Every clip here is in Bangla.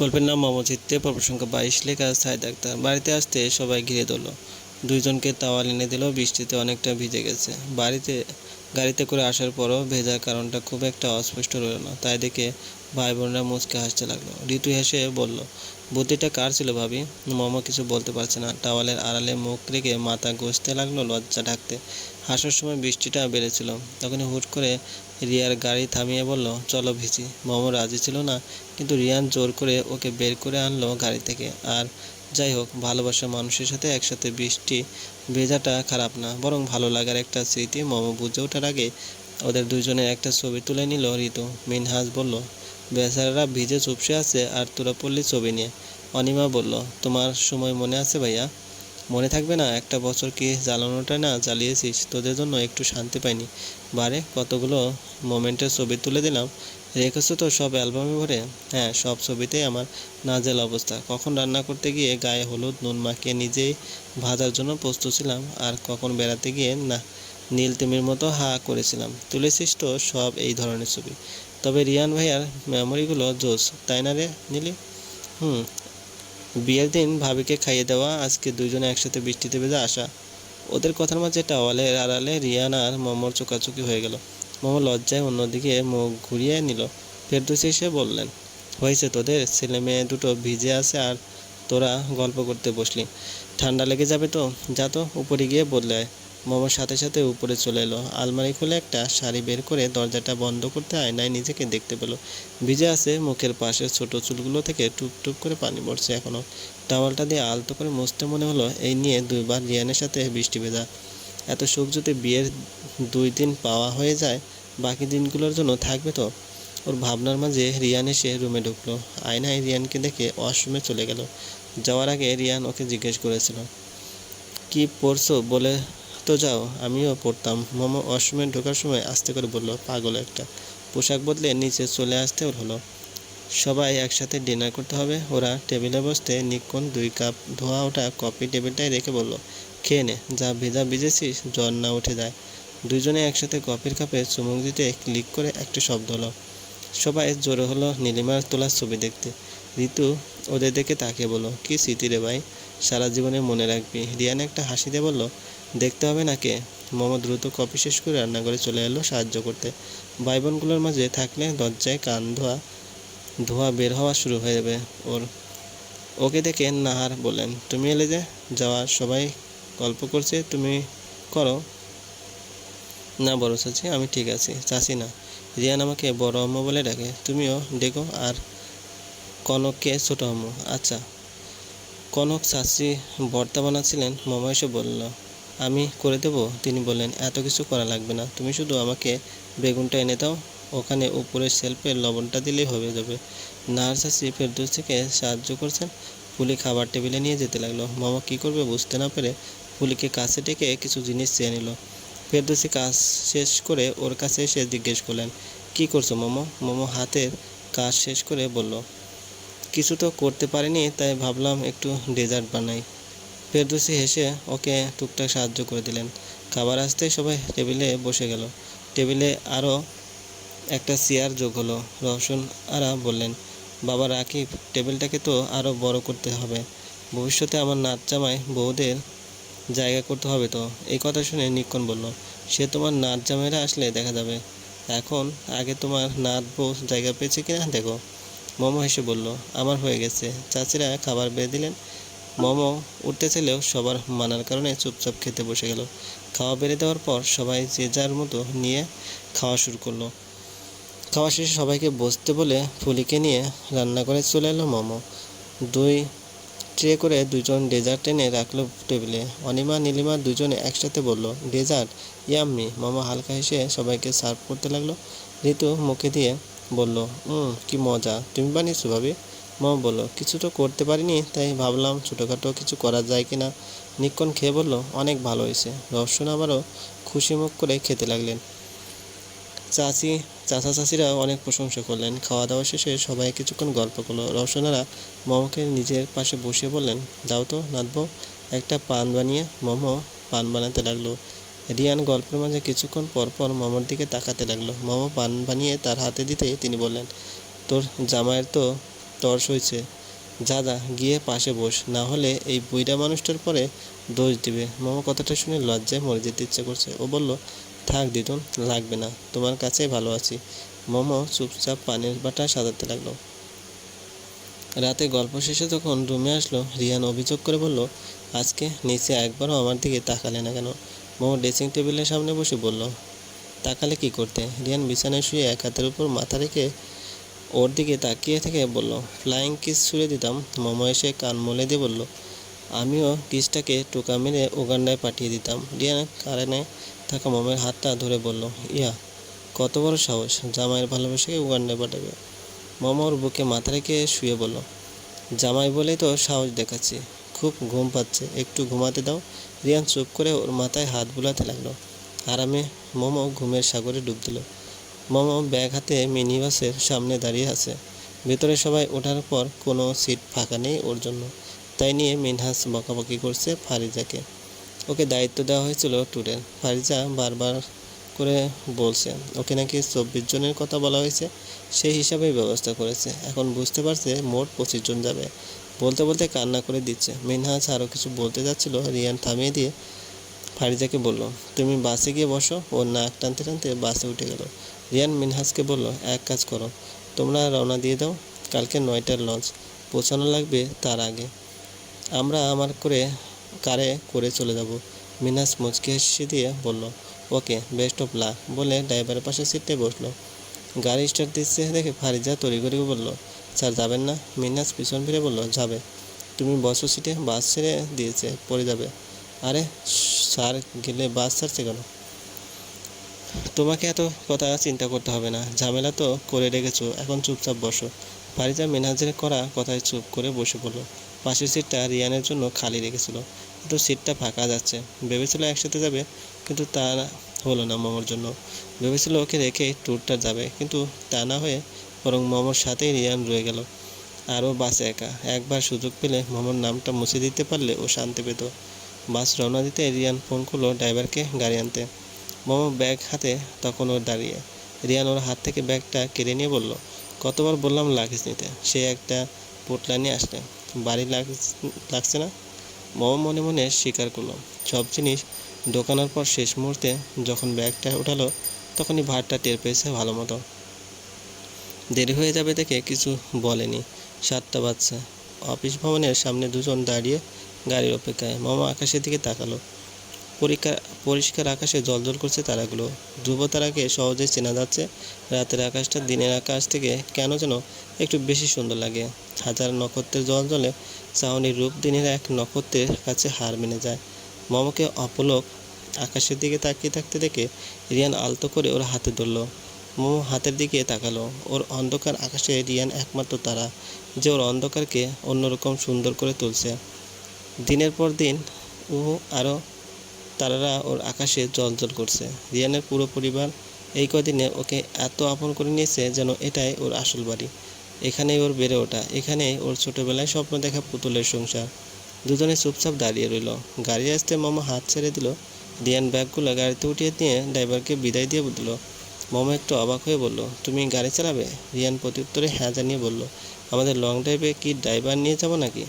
গল্পের নাম মমচিত্তে, পর্ব সংখ্যা বাইশ, লেখা সাইদ আক্তার। বাড়িতে আসতে সবাই ঘিরে ধরলো। দুইজনকে তাওয়াল এনে দিল, বৃষ্টিতে অনেকটা ভিজে গেছে। বাড়িতে, গাড়িতে করে আসার পরও ভেজার কারণটা খুব একটা অস্পষ্ট রইল না। তাই দেখে ভাই বোনরা মুচকে হাসতে লাগল। ঋতু হেসে বলল বুদ্ধিটা কার ছিল ভাবি? মম কিছু বলতে পারছে না। টাওয়ালের আড়ালে মুখ রেখে মাথা ঘষতে লাগল লজ্জা ঢাকতে। হাসার সময় বৃষ্টিটা বেড়েছিল। তখনই হুট করে রিয়ার গাড়ি থামিয়ে বলল, চলো ভিজি। মম রাজি ছিল না, কিন্তু রিয়ান জোর করে ওকে বের করে আনলো গাড়ি থেকে। আর যাই হোক, ভালোবাসা মানুষের সাথে একসাথে বৃষ্টি ভেজাটা খারাপ না, বরং ভালো লাগার একটা স্মৃতি মম বুঝে ওঠার আগে ওদের দুজনের একটা ছবি তুলে নিল ঋতু মিনহাজ বলল বেচারারা ভিজে চুপসে আছে আর তোরা পড়লি ছবি নিয়ে। অনিমা বলল, তোমার সময় মনে আছে ভাইয়া? মনে থাকবে না, একটা বছর কি জ্বালানোটা না জ্বালিয়েছিস? তোদের জন্য একটু শান্তি পাইনি। বারে, কতগুলো মোমেন্টের ছবি তুলে দিলাম। রেখেছো তো সব অ্যালবামে ভরে? হ্যাঁ সব ছবিতেই আমার নাজেল অবস্থা। কখন রান্না করতে গিয়ে গায়ে হলুদ, নুন মাখিয়ে নিজেই ভাজার জন্য প্রস্তুত ছিলাম, আর কখন বেড়াতে গিয়ে না নীল তিমির মতো হা করেছিলাম। তুলেছিস তো সব এই ধরনের ছবি। তবে রিয়ান ভাইয়ার মেমোরিগুলো জোস, তাই না রে নিলি? হুম, বিয়ের দিন ভাবিকে খাইয়ে দেওয়া, আজকে দুজনে একসাথে বৃষ্টিতে ভেজে আসা ওদের কথার মাঝে টাওয়ালের আড়ালে রিয়ান আর মোমোর চোকাচুকি হয়ে গেল। মোমো লজ্জায় অন্যদিকে মুখ ঘুরিয়ে নিল। ফেরদৌসি এসে বললেন, হয়েছে তোদের, ছেলে মেয়ে দুটো ভিজে আছে আর তোরা গল্প করতে বসলি। ঠান্ডা লেগে যাবে তো? যা তো। উপরে গিয়ে বদলে মোমোর সাথে সাথে উপরে চলে এলো। আলমারি খুলে একটা শাড়ি বের করে দরজাটা বন্ধ করতে আয়নায় নিজেকে দেখতে পেল। ভিজে আছে মুখের পাশে ছোট চুলগুলো থেকে টুপ টুপ করে পানি পড়ছে এখনও টাওয়ালটা দিয়ে আলতো করে মুছতে মনে হলো এই নিয়ে দুইবার রিয়ানের সাথে বৃষ্টি ভেজা। এত সুখ যদি বিয়ের দুই দিন পাওয়া হয়ে যায়, বাকি দিনগুলোর জন্য থাকবে তো? ওর ভাবনার মাঝে রিয়ান এসে রুমে ঢুকলো। আয়নায় রিয়ানকে দেখে ওয়াশরুমে চলে গেল। যাওয়ার আগে রিয়ান ওকে জিজ্ঞেস করেছিল, কি পড়ছো বলে তো যাও, আমিও পড়তাম। মোমো ওয়াশরুমে ঢোকার সময় আস্তে করে বলল, পাগল একটা। পোশাক বদলে নিচে চলে আসতে হলো। সবাই একসাথে ডিনার করতে হবে। ওরা টেবিলে বসতে নিক্ষণ দুই কাপ ধোয়া ওঠা কফি টেবিলটায় রেখে বলল, খেয়ে নে, যা ভেজা ভিজেছিস, জ্বর না উঠে যায়। দুজনে একসাথে কফির কাপে চুমুক দিতে ক্লিক করে একটা শব্দ হলো। সবাই জোরে হলো নীলিমার তোলার ছবি দেখতে। ঋতু ওদের দেখে তাকিয়ে বলল, কি স্মৃতি রে ভাই? সারা জীবনে মনে রাখবি। রিয়ান একটা হাসি দিয়ে বলল, দেখতে হবে না কে? মোহাম্মদ দ্রুত কফি শেষ করে রান্নাঘরে চলে এলো সাহায্য করতে। ভাই বোনগুলোর মাঝে থাকলে দরজায় কান ধোয়া ধোয়া বের হওয়া শুরু হয়ে যাবে ওর। ওকে দেখে নাহার বললেন, তুমি এলে যে যাওয়া, সবাই গল্প করছে, তুমি করো। না বড় চাচি, আমি ঠিক আছি, চাচি না। রিয়ান আমাকে বড় আম্মু বলে ডাকে, তুমিও ডেকো আর কনককে ছোট আম্মু আচ্ছা। কনক চাচি ভর্তা বানাচ্ছিলেন মামা এসে বলল, আমি করে দেবো? তিনি বললেন, এত কিছু করা লাগবে না। তুমি শুধু আমাকে বেগুনটা এনে দাও। ওখানে উপরের শেলফে লবণটা দিলেই হয়ে যাবে। নার্স চাচি ফেরদৌস থেকে সাহায্য করছেন। ফুলি খাবার টেবিলে নিয়ে যেতে লাগল। মামা কী করবে বুঝতে না পেরে ফুলিকে কাছে ডেকে কিছু জিনিস চেয়ে নিল। ফেরদৌসি কাজ শেষ করে ওর কাছে এসে জিজ্ঞেস করলেন, কি করছ মোমো? মোমো হাতের কাজ শেষ করে বলল কিছু তো করতে পারিনি, তাই ভাবলাম একটু ডেজার্ট বানাই। ফেরদৌসি হেসে ওকে টুকটাক সাহায্য করে দিলেন। খাবার আসতেই সবাই টেবিলে বসে গেল। টেবিলে আরও একটা চেয়ার যোগ হলো। রওশন আরা বললেন, বাবা রাকিব টেবিলটাকে তো আরও বড় করতে হবে। ভবিষ্যতে আমার নাচ জামাই বউদের জায়গা করতে হবে তো? এই কথা শুনে নিক্ষণ বলল, সে তোমার নাচ জামাইরা আসলে দেখা যাবে। এখন আগে তোমার নাচ বউ জায়গা পেয়েছে কিনা দেখো। মোমো হেসে বলল, আমার হয়ে গেছে। চাচিরা খাবার বেড়ে দিলেন। মোমো উঠতে চাইলেও সবার মানার কারণে চুপচাপ খেতে বসে গেল। খাওয়া বেড়ে দেওয়ার পর সবাই যে যার মতো নিয়ে খাওয়া শুরু করল। খাওয়া শেষে সবাইকে বসতে বলে ফুলিকে নিয়ে রান্না করে চলে এলো মোমো। দুই ট্রে করে দুজন ডেজার্ট এনে রাখল টেবিলে। অনিমা, নীলিমা দুজনে একসাথে বলল, ডেজার্ট? ইয়াম্মি। মামা হালকা হেসে সবাইকে সার্ভ করতে লাগল। ঋতু মুখে দিয়ে বলল হুম কি মজা। তুমি বানিয়েছো ভাবি? মামা বলল, কিছু তো করতে পারিনি, তাই ভাবলাম ছোটোখাটো কিছু করা যায় কি না নিক্ষণ খেয়ে বলল, অনেক ভালো হয়েছে। রসুন আবারও খুশি মুখ করে খেতে লাগলেন। চাচি, চাচা চাচিরা অনেক প্রশংসা করলেন। খাওয়া দাওয়া শেষে সবাই কিছুক্ষণ গল্প করল। রওশনারা মোমোকে নিজের পাশে বসিয়ে বললেন দাও তো নাতবো, একটা পান বানিয়ে। মোমো পান বানাতে লাগল। রিয়ান গল্পের মাঝে কিছুক্ষণ পর পর মোমোর দিকে তাকাতে লাগল। মোমো পান বানিয়ে তার হাতে দিতেই তিনি বললেন, তোর জামাইয়ের তো তর্স হয়েছে যা যা, গিয়ে পাশে বস। না হলে এই বুইড়া মানুষটার পরে দোষ দিবে। মামা কথাটা শুনে লজ্জায় মরে যেতে ইচ্ছে করছে। ও বলল, থাক দিদুন, লাগবে না। তোমার কাছেই ভালো আছি। মোমো চুপচাপ পানির বাটা সাজাতে লাগল। রাতে গল্প শেষে যখন রুমে আসলো, রিয়ান অভিযোগ করে বলল, আজকে নিচে একবারও আমার দিকে তাকালে না কেন? মোমো ড্রেসিং টেবিলের সামনে বসে বলল, তাকালে কি করতে? রিয়ান বিছানায় শুয়ে এক হাতের উপর মাথা রেখে ওর দিকে তাকিয়ে থেকে বলল, ফ্লাইং কিস ছুড়ে দিতাম। মোমো এসে কান মলে দিয়ে বলল, আমিও কিসটাকে টোকা মেরে উগান্ডায় পাঠিয়ে দিতাম। রিয়ান কারেনে থাকা মোমের হাতটা ধরে বলল, ইয়া, কত বড় সাহস, জামাইয়ের ভালোবাসাকে উগান্ডায় পাঠাবে। মোমোর বুকে মাথা রেখে শুয়ে বলল, জামাই বলেই তো সাহস দেখাচ্ছি। খুব ঘুম পাচ্ছে। একটু ঘুমাতে দাও। রিয়ান চুপ করে ওর মাথায় হাত বুলাতে লাগল। আরামে মোমো ঘুমের সাগরে ডুব দিল। মোমো ব্যাগ হাতে মিনি বাসের সামনে দাঁড়িয়ে আছে। ভেতরে সবাই ওঠার পর কোনো সিট ফাঁকা নেই ওর জন্য। তাই নিয়ে মিনহাস বকাবকি করছে ফারিজাকে। ওকে দায়িত্ব দেওয়া হয়েছিল ট্যুরের ফারিজা বারবার করে বলছে, ওকে নাকি চব্বিশ জনের কথা বলা হয়েছে? সেই হিসাবেই ব্যবস্থা করেছে। এখন বুঝতে পারছে মোট পঁচিশ জন যাবে। বলতে বলতে কান্না করে দিচ্ছে। মিনহাস আরও কিছু বলতে যাচ্ছিল, রিয়ান থামিয়ে দিয়ে ফারিজাকে বলল, তুমি বাসে গিয়ে বসো। ও নাক টানতে টানতে বাসে উঠে গেল। রিয়ান মিনহাসকে বলল, এক কাজ করো, তোমরা রওনা দিয়ে দাও, কালকে নয়টার লঞ্চ, পৌঁছানো লাগবে তার আগে। আমরা আমার করে, কারে করে চলে যাব। মিনহাস মুচকি হেসে দিয়ে বলল, ওকে, বেস্ট অফ লাক, বলে ড্রাইভারের পাশে সিটে বসল। গাড়ি স্টার্ট দিচ্ছে দেখে ফারিজা তড়িঘড়ি বলল স্যার যাবেন না? মিনহাস পিছন ফিরে বলল, যাবে। তুমি বসো সিটে, বাস ছেড়ে দিয়েছে, পড়ে যাবে। আরে, স্যার গেলে বাস ছাড়ছে কেন? তোমাকে এত কথা চিন্তা করতে হবে না। ঝামেলা তো করে রেখেছো। এখন চুপচাপ বসো। ফারিজা মেনাজের করা কথায় চুপ করে বসে পড়ল। পাশের সিটটা রিয়ানের জন্য খালি রেখেছিল। কিন্তু সিটটা ফাঁকা যাচ্ছে। ভেবেছিল একসাথে যাবে, কিন্তু তা হলো না মোমোর জন্য। ভেবেছিল ওকে রেখে ট্যুরটা যাবে, কিন্তু তা না হয়ে বরং মোমোর সাথেই রিয়ান রয়ে গেল। আরও বাসে একা। একবার সুযোগ পেলে মোমোর নামটা মুছে দিতে পারলে ও শান্তি পেত। বাস রওনা দিতে রিয়ান ফোন করল ড্রাইভারকে গাড়ি আনতে। মোমো ব্যাগ হাতে তখন ওর দাঁড়িয়ে। রিয়ান ওর হাত থেকে ব্যাগটা কেড়ে নিয়ে বলল, কতবার বললাম লাগেজ নিতে। সে একটা পোটলা নিয়ে আসলে। বাড়ি লাগ- লাগছে না? মোমো মনে মনে স্বীকার করল, সব জিনিস ঢোকানোর পর শেষ মুহূর্তে যখন ব্যাগটা উঠালো, তখনই ভারটা টের পেয়েছে ভালো মতো। দেরি হয়ে যাবে দেখে কিছু বলেনি সাতটা বাচ্চা অফিস ভবনের সামনে দুজন দাঁড়িয়ে গাড়ির অপেক্ষায়। মামা আকাশের দিকে তাকালো। পরীক্ষা, পরিষ্কার আকাশে জলজল করছে তারাগুলো। ধ্রুব তারাকে সহজে চেনা যাচ্ছে রাতের আকাশটা, দিনের আকাশ থেকে কেন যেন একটু বেশি সুন্দর লাগে। হাজার নক্ষত্রের জল জলে চাহনির রূপ দিনের এক নক্ষত্রের কাছে হার মেনে যায়। মমকে অপলক আকাশের দিকে তাকিয়ে থাকতে দেখে রিয়ান আলতো করে ওর হাতে ধরলো। মোমো হাতের দিকে তাকালো। ওর অন্ধকার আকাশে রিয়ান একমাত্র তারা, যে ওর অন্ধকারকে অন্যরকম সুন্দর করে তুলছে। দিনের পর দিন ও আরও তারারা ওর আকাশে জলজল করছে। রিয়ানের পুরো পরিবার এই কদিনে ওকে এত আপন করে নিয়েছে যেন এটাই ওর আসল বাড়ি। এখানেই ওর বেড়ে ওঠা, এখানেই ওর ছোটোবেলায় স্বপ্ন দেখা পুতুলের সংসার। দুজনে চুপচাপ দাঁড়িয়ে রইল। গাড়ি আসতে মামা হাত ছেড়ে দিল। রিয়ান ব্যাগগুলো গাড়িতে উঠিয়ে দিয়ে ড্রাইভারকে বিদায় দিয়ে দিল। মামা একটু অবাক হয়ে বলল, তুমি গাড়ি চালাবে? রিয়ান প্রত্যুত্তরে হ্যাঁ জানিয়ে বলল, আমাদের লং ড্রাইভে কি ড্রাইভার নিয়ে যাব নাকি?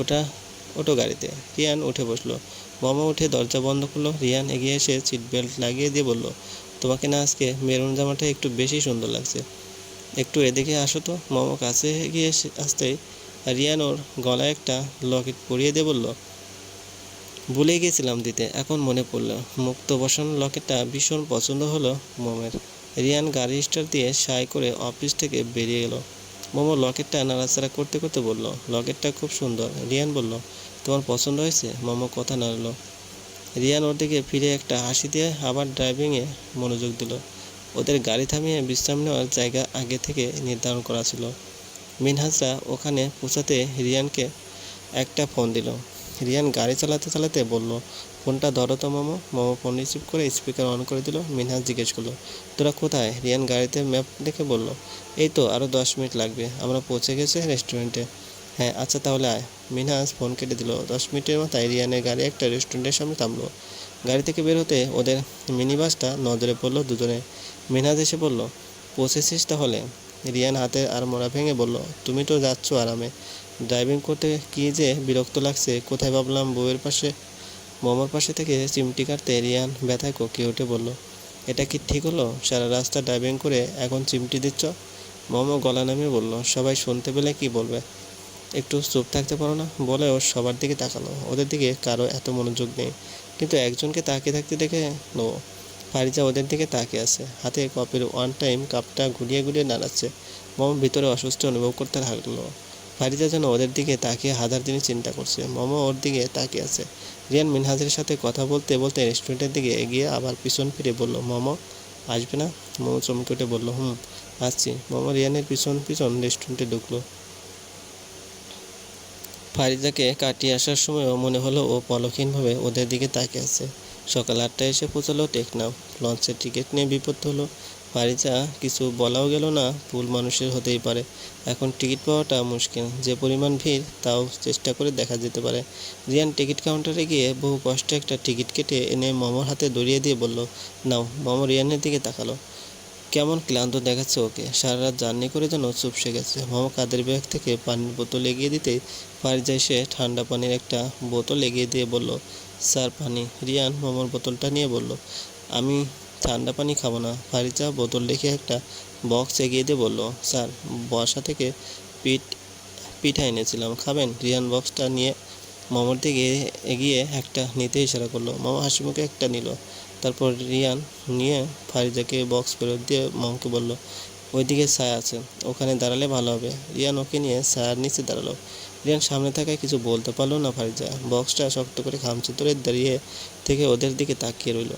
ওটা, ওটো গাড়িতে। রিয়ান উঠে বসল। মামা উঠে দরজা বন্ধ করল। রিয়ান এগিয়ে এসে সিট বেল্ট লাগিয়ে দিয়ে বলল, তোমাকে না আজকে মেরুন জামাটা একটু বেশি সুন্দর লাগছে। একটু এদিকে আসো তো। মামা কাছে এগিয়ে আসতেই রিয়ান ওর গলায় একটা লকেট পরিয়ে দিয়ে বলল ভুলে গেছিলাম দিতে, এখন মনে পড়ল। মুক্ত বসানো লকেটটা ভীষণ পছন্দ হলো মোমের। রিয়ান গাড়ি স্টার দিয়ে সাই করে অফিস থেকে বেরিয়ে গেল। মোমো লকেটটা নাড়াচাড়া করতে করতে বলল, লকেটটা খুব সুন্দর। রিয়ান বলল, তোমার পছন্দ হয়েছে? মোমো কথা নাড়লো। রিয়ান ওর দিকে ফিরে একটা হাসি দিয়ে আবার ড্রাইভিংয়ে মনোযোগ দিল। ওদের গাড়ি থামিয়ে বিশ্রাম নেওয়ার জায়গা আগে থেকে নির্ধারণ করা ছিল। মিনহাজরা ওখানে পৌঁছাতে রিয়ানকে একটা ফোন দিল। রিয়ান গাড়ি চালাতে চালাতে বলল, ফোনটা ধরো তো মামো। মামো ফোন রিসিভ করে স্পিকার অন করে দিল। মিনহাজ জিজ্ঞেস করল, তোরা কোথায়? রিয়ান গাড়িতে ম্যাপ দেখে বলল, এই তো আরও দশ মিনিট লাগবে। আমরা পৌঁছে গেছি রেস্টুরেন্টে। হ্যাঁ আচ্ছা তাহলে আয়। মিনহাজ ফোন কেটে দিল। দশ মিনিটের মাথায় রিয়ানের গাড়ি একটা রেস্টুরেন্টের সামনে থামলো। গাড়ি থেকে বের হতে ওদের মিনি বাসটা নজরে পড়ল দুজনে। মিনহাজ এসে বলল, পৌঁছেছিস তাহলে? রিয়ান হাতে আর মোড়া ভেঙে বলল, তুমি তো যাচ্ছ আরামে। ড্রাইভিং করতে কি যে বিরক্ত লাগছে, কোথায় ভাবলাম বউয়ের পাশে, মোমোর পাশে থেকে চিমটি কাটতে রিয়ান ব্যথায় কোকিয়ে উঠে বলল, এটা কি ঠিক হলো? সারা রাস্তা ড্রাইভিং করে এখন চিমটি দিচ্ছ? মোমো গলা নামিয়ে বলল, সবাই শুনতে পেলে কি বলবে? একটু চুপ থাকতে পারো না? বলে ও সবার দিকে তাকালো। ওদের দিকে কারও এত মনোযোগ নেই, কিন্তু একজনকে তাকিয়ে থাকতে দেখে নো, ফারিজা ওদের দিকে তাকিয়ে আছে। হাতে কপের ওয়ান টাইম কাপটা ঘুরিয়ে ঘুরিয়ে নাড়াচ্ছে। মোমো ভিতরে অসুস্থ অনুভব করতে লাগল। ফারিজা যেন ওদের দিকে তাকিয়ে হাজার দিনে চিন্তা করছে। মোমো ওর দিকে তাকিয়ে আছে। রিয়ান মিনহাজের সাথে কথা বলতে বলতে রেস্টুরেন্টের দিকে এগিয়ে আবার পিছন ফিরে বলল, মোমো, আসবে না? মোমো চমকে উঠে বলল, হুম, আসছি। মোমো রিয়ানের পিছন পিছন রেস্টুরেন্টে ঢুকলো। ফারিদাকে কাটিয়ে আসার সময়ও মনে হলো ও পলকহীনভাবে ওদের দিকে তাকিয়ে আছে। সকাল আটটায় এসে পৌঁছালো টেকনাফ। লঞ্চের টিকিট নিয়ে বিপদ হলো। ফারিজা কিছু বলাও গেল না, ভুল মানুষের হতেই পারে। এখন টিকিট পাওয়াটা মুশকিল। যে পরিমাণ ভিড়, তাও চেষ্টা করে দেখা যেতে পারে। রিয়ান টিকিট কাউন্টারে গিয়ে বহু কষ্টে একটা টিকিট কেটে এনে মামার হাতে ধরিয়ে দিয়ে বলল, নাও। মামা রিয়ানের দিকে তাকালো। কেমন ক্লান্ত দেখাচ্ছে ওকে। সারা রাত জার্নি করে যেন চুপসে গেছে। মামা কাদের ব্যাগ থেকে পানির বোতল এগিয়ে দিতেই ফারিজা এসে ঠান্ডা পানির একটা বোতল এগিয়ে দিয়ে বলল স্যার, পানি। রিয়ান মোমোর বোতলটা নিয়ে বলল, আমি ঠান্ডা পানি খাব না। ফারিজা বোতল রেখে একটা বক্স এগিয়ে দিয়ে বলল, স্যার, বর্ষা থেকে পিঠ পিঠা এনেছিলাম, খাবেন? রিয়ান বক্সটা নিয়ে মোমোর দিকে এগিয়ে একটা নিতে ইশারা করল। মামা হাসি মুখে একটা নিল। তারপর রিয়ান নিয়ে ফারিজাকে বক্স ফেরত দিয়ে মামাকে বলল, ওইদিকে ছায়া আছে, ওখানে দাঁড়ালে ভালো হবে। রিয়ান ওকে নিয়ে ছায়ার নিচে দাঁড়াল। রিয়ান সামনে থাকায় কিছু বলতে পারল না ফারিজা। বক্সটা শক্ত করে খামচে ধরে দাঁড়িয়ে থেকে ওদের দিকে তাকিয়ে রইল।